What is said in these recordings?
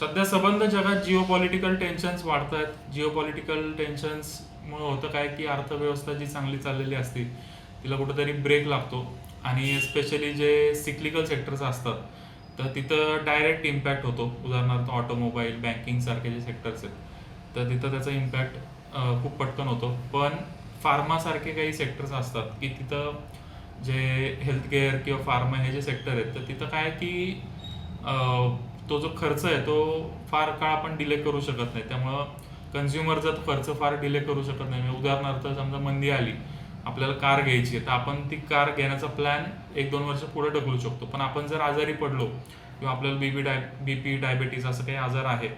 सध्या सबंध जगात जिओपॉलिटिकल टेन्शन्स वाढत आहेत जिओपॉलिटिकल टेन्शन्समुळे होतं काय की अर्थव्यवस्था जी चांगली चाललेली असते तिला कुठेतरी ब्रेक लागतो. आणि स्पेशली जे सिक्लिकल सेक्टर्स असतात तर तिथं डायरेक्ट इम्पॅक्ट होतो. उदाहरणार्थ ऑटोमोबाईल बँकिंग सारखे जे सेक्टर्स आहेत तर तिथं त्याचा इम्पॅक्ट खूप पटकन होतो. पण फार्मासारखे काही सेक्टर्स असतात की तिथं जे हेल्थकेअर किंवा फार्मा हे जे सेक्टर आहेत तर तिथं काय की तो जो खर्च आहे तो फार काळ आपण डिले करू शकत नाही. त्यामुळं कन्झ्युमरचा तो खर्च फार डिले करू शकत नाही. म्हणजे उदाहरणार्थ समजा मंदी आली आपल्याला कार घ्यायची आहे तर आपण ती कार घेण्याचा प्लॅन एक दोन वर्ष पुढे ढकलू शकतो. पण आपण जर आजारी पडलो किंवा आपल्याला बीपी डाय बी पी डायबेटीस असं काही आजार आहे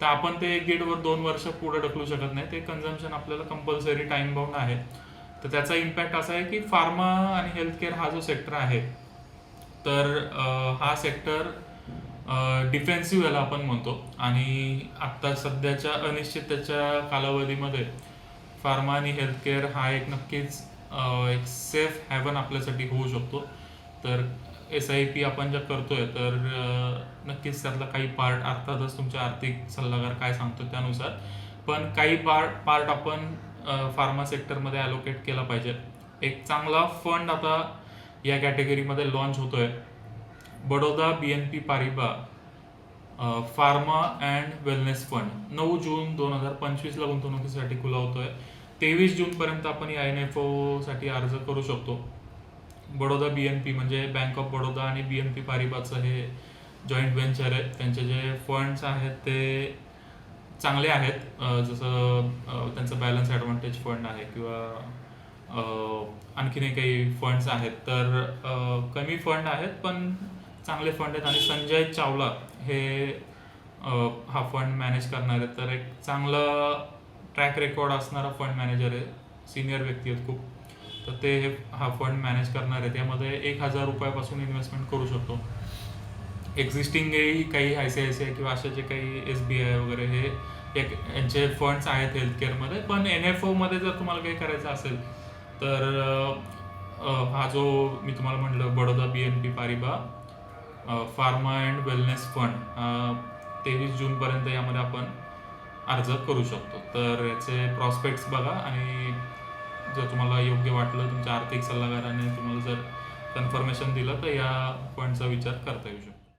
तर आपण ते एक दीड वर दोन वर्ष पुढे ढकलू शकत नाही. ते कन्झम्पशन आपल्याला कंपल्सरी टाइम बाउंड आहे. तर त्याचा इम्पॅक्ट असा आहे की फार्मा आणि हेल्थकेअर हा जो सेक्टर आहे तर हा सेक्टर डिफेन्सिव्ह याला आपण म्हणतो. आणि आत्ता सध्याच्या अनिश्चिततेच्या कालावधीमध्ये फार्मा आणि हेल्थकेअर हा एक नक्कीच एक सेफ हॅवन आपल्यासाठी होऊ शकतो. तर एस आय पी आपण ज्या करतोय तर नक्कीच त्यातला काही पार्ट अर्थातच तुमच्या आर्थिक सल्लागार काय सांगतो त्यानुसार. पण काही पार्ट पार्ट आपण फार्मा सेक्टरमध्ये अलोकेट केला पाहिजे. एक चांगला फंड आता या कॅटेगरीमध्ये लॉन्च होतोय. Baroda B N P Paribas pharma and wellness fund. नऊ जून दोन हजार पंचवीसला गुंतवणुकीसाठी खुला होतोय. तेवीस जूनपर्यंत आपण या एन एफ ओसाठी अर्ज करू शकतो. बडोदा बी एन पी म्हणजे बँक ऑफ बडोदा आणि बी एन पी पारिबाचं हे जॉईंट व्हेंचर आहे. त्यांचे जे फंड्स आहेत ते चांगले आहेत. जसं त्यांचं बॅलन्स ॲडव्हान्टेज फंड आहे किंवा आणखीन आणखीनही काही फंड्स आहेत. तर कमी फंड आहेत पण चांगले फंड आहेत. आणि संजय चावला हे हा फंड मॅनेज करणार आहेत. तर एक चांगला ट्रॅक रेकॉर्ड असणारा फंड मॅनेजर आहे. सिनियर व्यक्ती आहेत खूप. तर ते हे हा फंड मॅनेज करणार आहेत. यामध्ये एक हजार रुपयापासून इन्व्हेस्टमेंट करू शकतो. एक्झिस्टिंगही काही I C I C I किंवा असे जे काही एस बी आय वगैरे हे एक यांचे फंड्स आहेत हेल्थकेअरमध्ये पण एन एफ ओमध्ये जर तुम्हाला काही करायचं असेल तर हा जो मी तुम्हाला म्हटलं Baroda B N P Paribas pharma and wellness fund तेवीस जूनपर्यंत यामध्ये आपण अर्ज करू शकतो. तर याचे प्रॉस्पेक्ट्स बघा आणि जर तुम्हाला योग्य वाटलं तुमच्या आर्थिक सल्लागाराने तुम्हाला जर कन्फर्मेशन दिलं तर या फंडचा विचार करता येऊ शकतो.